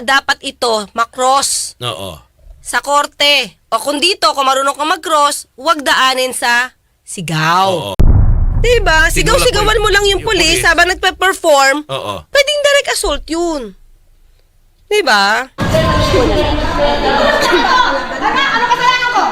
Kaya dapat ito makross Oo. sa korte. O kung dito, kung marunong ka mag-cross, huwag daanin sa sigaw. Oo. Diba? Tinulak Sigaw-sigawan mo mo lang yung yung pulis pulis. habang nagpe-perform. Oo. Pwedeng direct assault yun. Diba? Ano, ano kasalanan ko?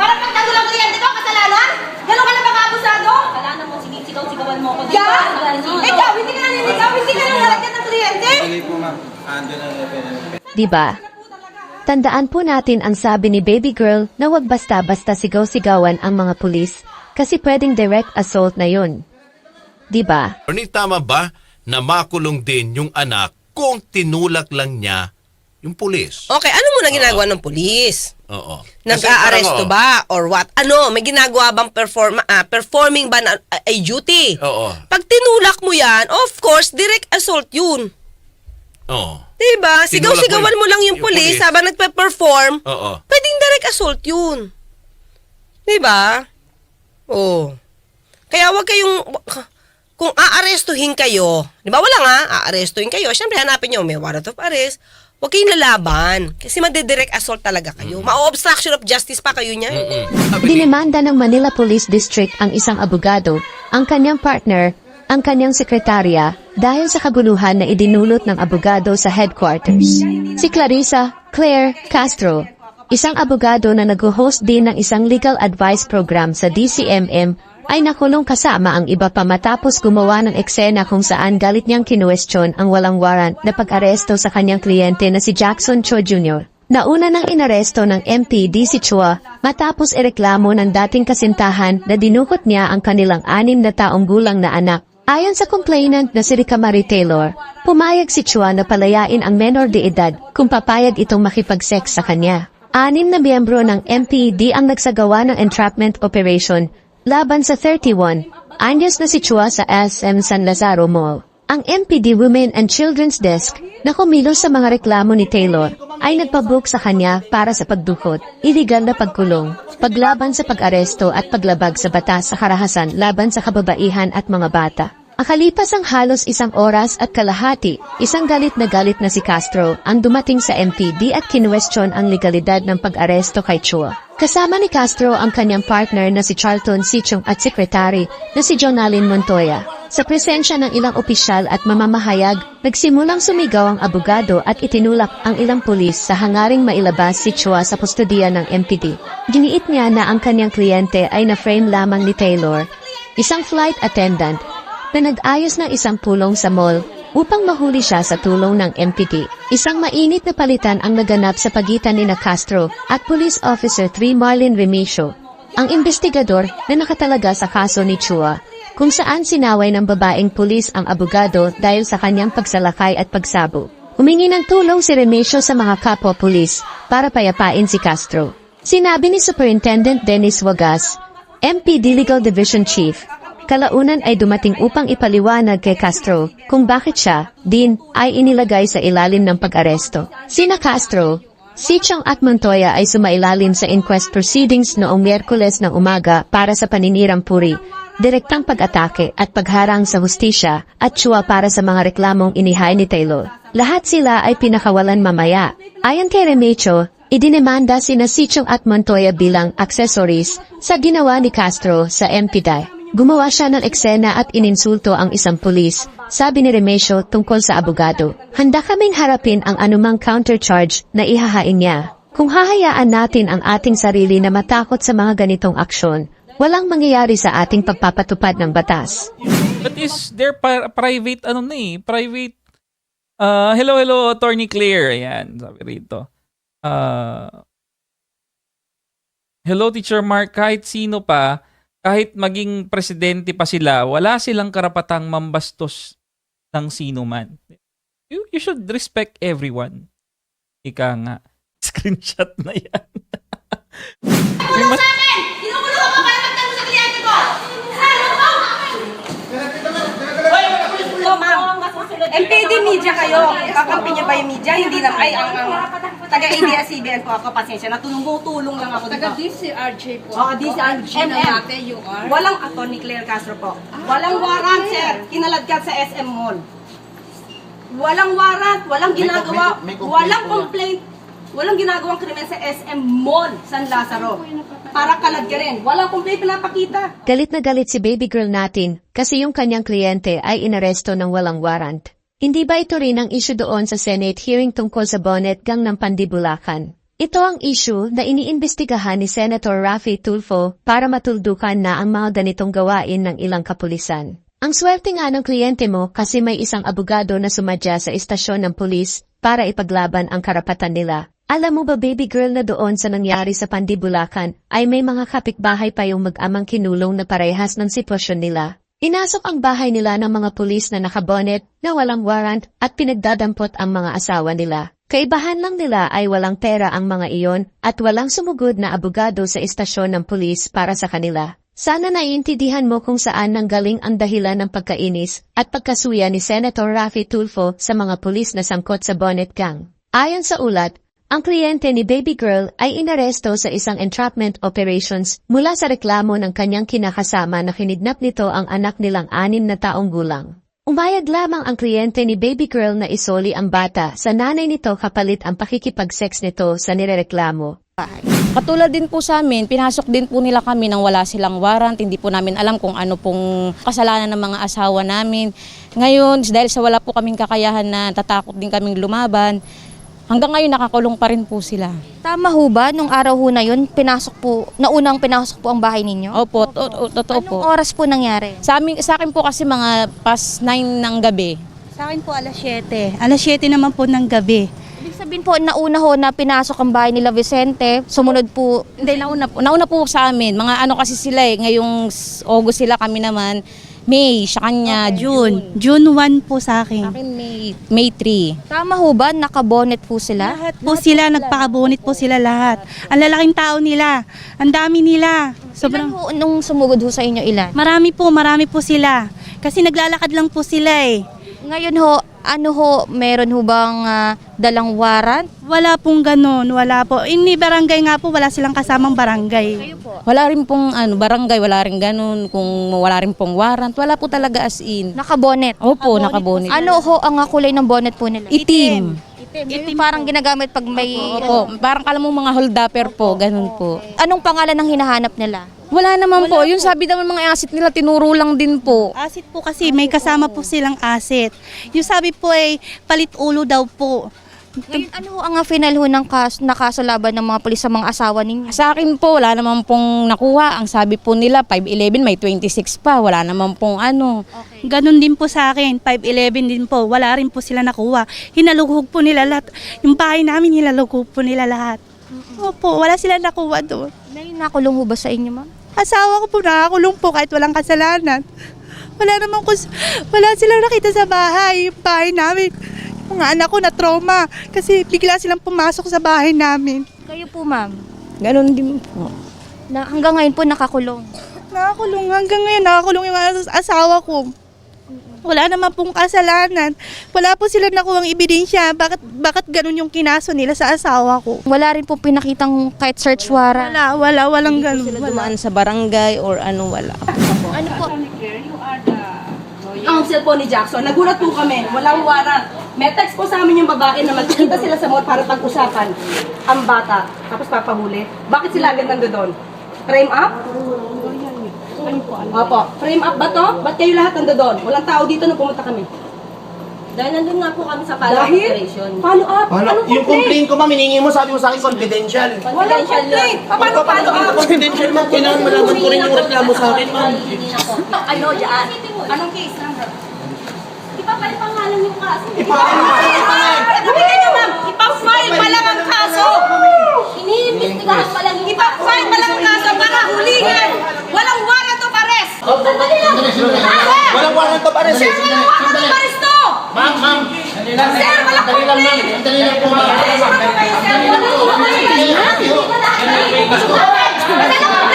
Parang pagtanggol ang kliyente ko, kasalanan? Ganun ka na ba kaabusado? Kasalanan mo, sinisigaw-sigawan mo ko. Yan! Ikaw, hindi ka naninigaw, hindi ka nangalagyan ng kliyente? Sige po ma'am, ando na level. Di ba? Tandaan po natin ang sabi ni baby girl na wag basta-basta sigaw-sigawan ang mga pulis kasi pwedeng direct assault na yun. Di ba? Attorney, tama ba na makulong din yung anak kung tinulak lang niya yung pulis? Okay, ano mo na ginagawa ng pulis? Oo. Nag-aaresto parang, ba? Or what? Ano? May ginagawa bang perform ah, performing ba na ah, ay duty? Oo. Pag tinulak mo yan, of course, direct assault yun. Oo. Diba? Sigaw-sigawan mo mo lang yung yung pulis pulis. habang nagpe-perform. Oo. Pwedeng direct assault yun. Diba? Oh. Kaya wag kayong, kung aarestuhin kayo, di ba wala nga, aarestuhin kayo, syempre hanapin nyo, may warrant of arrest, wag kayong lalaban. Kasi madedirect assault talaga kayo. Ma-obstruction of justice pa kayo niyan. Mm. Sabi ni- Dinemanda ng Manila Police District ang isang abogado, ang kanyang partner, ang kanyang sekretarya dahil sa kaguluhan na idinulot ng abogado sa headquarters. Si Clarissa Claire Castro, isang abogado na nag-host din ng isang legal advice program sa DCMM, ay nakulong kasama ang iba pa matapos gumawa ng eksena kung saan galit niyang kinuwestiyon ang walang warrant na pag-aresto sa kanyang kliyente na si Jackson Cho Jr. Nauna nang inaresto ng MPD si Chua matapos ireklamo ng dating kasintahan na dinukot niya ang kanilang anim na taong gulang na anak. Ayon sa complainant na si Rica Marie Taylor, pumayag si Chua na palayain ang menor de edad kung papayag itong makipag-sex sa kanya. Anim na miyembro ng MPD ang nagsagawa ng entrapment operation laban sa 31, anyos na si Chua sa SM San Lazaro Mall. Ang MPD Women and Children's Desk na kumilos sa mga reklamo ni Taylor ay nagpabook sa kanya para sa pagdukot, iligal na pagkulong, paglaban sa pag-aresto at paglabag sa batas sa karahasan laban sa kababaihan at mga bata. Akalipas ang halos isang oras at kalahati, isang galit na galit na si Castro ang dumating sa MPD at kinuwestiyon ang legalidad ng pag-aresto kay Chua. Kasama ni Castro ang kanyang partner na si Charlton Sichong at sekretary na si Jonalyn Montoya. Sa presensya ng ilang opisyal at mamamahayag, nagsimulang sumigaw ang abogado at itinulak ang ilang pulis sa hangaring mailabas si Chua sa kustodiya ng MPD. Giniit niya na ang kanyang kliyente ay na-frame lamang ni Taylor, isang flight attendant, na nag-ayos ng isang pulong sa mall upang mahuli siya sa tulong ng MPD. Isang mainit na palitan ang naganap sa pagitan ni na Castro at Police Officer 3 Marlin Remesio, ang investigador na nakatalaga sa kaso ni Chua, kung saan sinaway ng babaeng pulis ang abogado dahil sa kanyang pagsalakay at pagsabo. Humingi ng tulong si Remesio sa mga kapwa pulis para payapain si Castro. Sinabi ni Superintendent Dennis Wagas, MPD Legal Division Chief, kalaunan ay dumating upang ipaliwanag kay Castro kung bakit siya, din, ay inilagay sa ilalim ng pag-aresto. Sina Castro, si Chong at Montoya ay sumailalim sa inquest proceedings noong Miyerkules ng umaga para sa paninirang puri, direktang pag-atake at pagharang sa hustisya at Chua para sa mga reklamong inihay ni Taylor. Lahat sila ay pinakawalan mamaya. Ayon kay Remecho, idinemanda sina Sichong at Montoya bilang accessories sa ginawa ni Castro sa MPDI. Gumawa siya ng eksena at ininsulto ang isang pulis, sabi ni Remesio tungkol sa abogado. Handa kaming harapin ang anumang countercharge na ihahain niya. Kung hahayaan natin ang ating sarili na matakot sa mga ganitong aksyon, walang mangyayari sa ating pagpapatupad ng batas. But is there pri- private, ano na eh, private, uh, hello, hello, Attorney Claire, ayan, sabi rito. Uh, hello, Teacher Mark, kahit sino pa, kahit maging presidente pa sila, wala silang karapatang mambastos ng sino man. You, you should respect everyone. Ika nga. Screenshot na yan. May mas- Ginugulo ko para magtanggol sa kliyente ko! Ano mo? So, ma'am, MPD media kayo. Kakampi niyo ba yung media? Hindi na. Ay, ang, ang taga-ABS-CBN po ako, pasensya na. Tumutulong lang ako dito. Taga DCRJ po. Oo, DCRJ. Ginamate you are. Walang attorney Claire Castro po. Walang warrant, sir. Kinaladkad sa SM Mall. Walang warrant, walang May ginagawa, may- complaint walang po complaint, walang ginagawang krimen sa SM Mall, San Lazaro. Para kalad ka rin. Walang complaint pinapakita. Galit na galit si baby girl natin kasi yung kanyang kliyente ay inaresto ng walang warrant. Hindi ba ito rin ang issue doon sa Senate hearing tungkol sa bonnet gang ng Pandibulacan? Ito ang issue na iniimbestigahan ni Senator Raffy Tulfo para matuldukan na ang mga ganitong gawain ng ilang kapulisan. Ang swerte nga ng kliyente mo kasi may isang abogado na sumadya sa istasyon ng pulis para ipaglaban ang karapatan nila. Alam mo ba baby girl na doon sa nangyari sa Pandibulacan ay may mga kapitbahay pa yung mag-amang kinulong na parehas ng sitwasyon nila. Inasok ang bahay nila ng mga pulis na nakabonet na walang warrant at pinagdadampot ang mga asawa nila. Kaibahan lang nila ay walang pera ang mga iyon at walang sumugod na abogado sa istasyon ng pulis para sa kanila. Sana naiintindihan mo kung saan nanggaling ang dahilan ng pagkainis at pagkasuya ni Senator Raffy Tulfo sa mga pulis na sangkot sa bonnet gang. Ayon sa ulat, ang kliyente ni Baby Girl ay inaresto sa isang entrapment operations mula sa reklamo ng kanyang kinakasama na kinidnap nito ang anak nilang anim na taong gulang. Umayag lamang ang kliyente ni Baby Girl na isoli ang bata sa nanay nito kapalit ang pakikipag-sex nito sa nirereklamo. Katulad din po sa amin, pinasok din po nila kami nang wala silang warrant. Hindi po namin alam kung ano pong kasalanan ng mga asawa namin. Ngayon, dahil sa wala po kaming kakayahan na tatakot din kaming lumaban, hanggang ngayon nakakulong pa rin po sila. Tama ho ba, nung araw ho na yun, pinasok po, naunang pinasok po ang bahay ninyo? Opo, to- to- totoo Anong po. oras po nangyari? Sa, amin, sa akin po kasi mga past 9 ng gabi. Sa akin po alas 7. Alas 7 naman po ng gabi. Ibig sabihin po, nauna ho na pinasok ang bahay nila Vicente, sumunod po, Hindi, nauna po, nauna po sa amin. Mga ano kasi sila eh, ngayong s- August sila kami naman. May, sa kanya, June. June 1 po sa Sa akin. akin May, May 3. tama ho ba, nakabonet po sila? Lahat po sila, nagpakabunit po sila lahat. Ang lalaking tao nila. Ang dami nila. Ilan Sobrang... ho, nung sumugod ho sa inyo, ilan? Marami po, marami po sila. Kasi naglalakad lang po sila eh. Ngayon ho, ano ho, meron ho bang ah, dalang warrant? Wala pong ganun, wala po. Ini barangay nga po, wala silang kasamang barangay. Wala rin pong ano, barangay, wala rin ganun. Kung wala rin pong warrant, wala po talaga as in. Nakabonet. Opo, nakabonet. Ano ho ang ah, kulay ng bonnet po nila? Itim. Yung parang ginagamit pag may... Opo, parang kala mo mga holdupper po, ganun po. Anong pangalan ng hinahanap nila? Wala naman po. Yung sabi naman mga asit nila, tinuro lang din po. Asit po kasi, may kasama po silang asit. Yung sabi po ay palit ulo daw po. Ngayon, ano ho ang ah, final ho ng kas, na kaso laban ng mga pulis sa mga asawa ninyo? Sa akin po, wala naman pong nakuha. Ang sabi po nila, 5'11", may 26 pa. Wala naman pong ano. Ganon din po sa akin, 5'11 din po. Wala rin po sila nakuha. Hinalughog po nila lahat. Yung bahay namin, hinalughog po nila lahat. Opo, wala sila nakuha doon. Ngayon, nakulong ho ba sa inyo, ma'am? Asawa ko po nakakulong po kahit walang kasalanan. Wala naman ko, wala silang nakita sa bahay, yung bahay namin. Yung Mga anak ko na trauma kasi bigla silang pumasok sa bahay namin. Kayo po, ma'am. Ganun din po. Na, hanggang ngayon po nakakulong. Nakakulong hanggang ngayon, nakakulong yung as- asawa ko. Wala naman pong kasalanan. Wala po sila nakuhang ebidensya. Bakit, bakit ganun yung kinaso nila sa asawa ko? Wala rin po pinakitang kahit search warrant. Wala, wala, walang ganun. Sila Wala. dumaan sa barangay or ano, wala. Ano po? Ang cellphone ni Jackson, nagulat po kami, walang warrant. May text po sa amin yung babae na magkikita sila sa mall para pag-usapan ang bata, tapos papahuli. Bakit sila agad nando doon? Frame up? Opo, frame up ba to? Ba't kayo lahat nando doon? Walang tao dito nung pumunta kami. Dahil nandun nga po kami sa follow-up Dahil? operation. Follow up? Ano, Anong yung complaint ko, ma'am, hiningi mo, sabi mo sa akin, confidential. Walang complaint. Paano follow up? Confidential, ma'am, kailangan malaman ko rin yung reklamo sa akin, ma'am. Ano dyan? Anong case number? Ipapay pangalan yung kaso. Nakita niyo ma'am, ipafile pa lang ang kaso. Iniimbestigahan pa lang yung Ipafile pa lang ang kaso para hulingan. Walang warrant of arrest. Sandali lang! Walang warrant of. Sir, walang warrant of to. Ma'am, ma'am. Sir, walang complaint. Dali lang po, ma'am. Wala lang complaint. Pakita niyo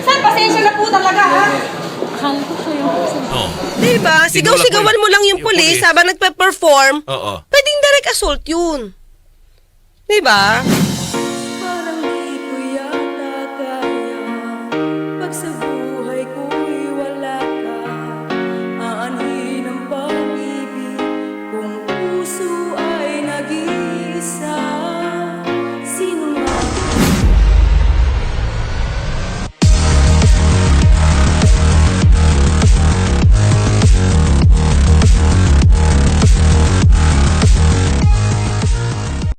Sir, pasensya na po talaga, ha? Akala ko siya yung Oo. Diba? Sigaw-sigawan mo lang yung Yung police habang nagpe-perform. Oo. Pwedeng direct assault yun. Diba?